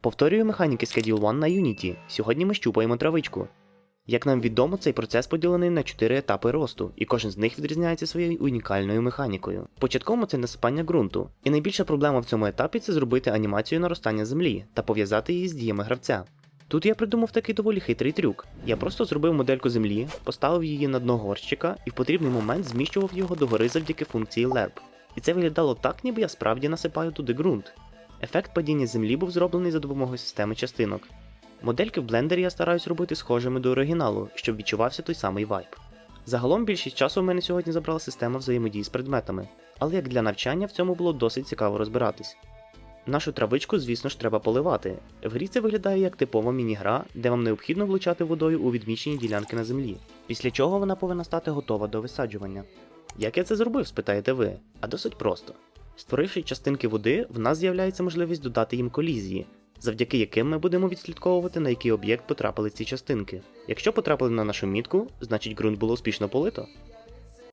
Повторюю механіки Schedule One на Unity. Сьогодні ми щупаємо травичку. Як нам відомо, цей процес поділений на 4 етапи росту, і кожен з них відрізняється своєю унікальною механікою. Початково це насипання ґрунту, і найбільша проблема в цьому етапі це зробити анімацію наростання землі та пов'язати її з діями гравця. Тут я придумав такий доволі хитрий трюк. Я просто зробив модельку землі, поставив її на дно горщика і в потрібний момент зміщував його догори завдяки функції LERP. І це виглядало так, ніби я справді насипаю туди ґрунт. Ефект падіння землі був зроблений за допомогою системи частинок. Модельки в блендері я стараюсь робити схожими до оригіналу, щоб відчувався той самий вайб. Загалом більшість часу в мене сьогодні забрала система взаємодії з предметами, але як для навчання в цьому було досить цікаво розбиратись. Нашу травичку, звісно ж, треба поливати. В грі це виглядає як типова міні-гра, де вам необхідно влучати водою у відмічені ділянки на землі, після чого вона повинна стати готова до висаджування. Як я це зробив, спитаєте ви? А досить просто. Створивши частинки води, в нас з'являється можливість додати їм колізії, завдяки яким ми будемо відслідковувати, на який об'єкт потрапили ці частинки. Якщо потрапили на нашу мітку, значить ґрунт було успішно полито.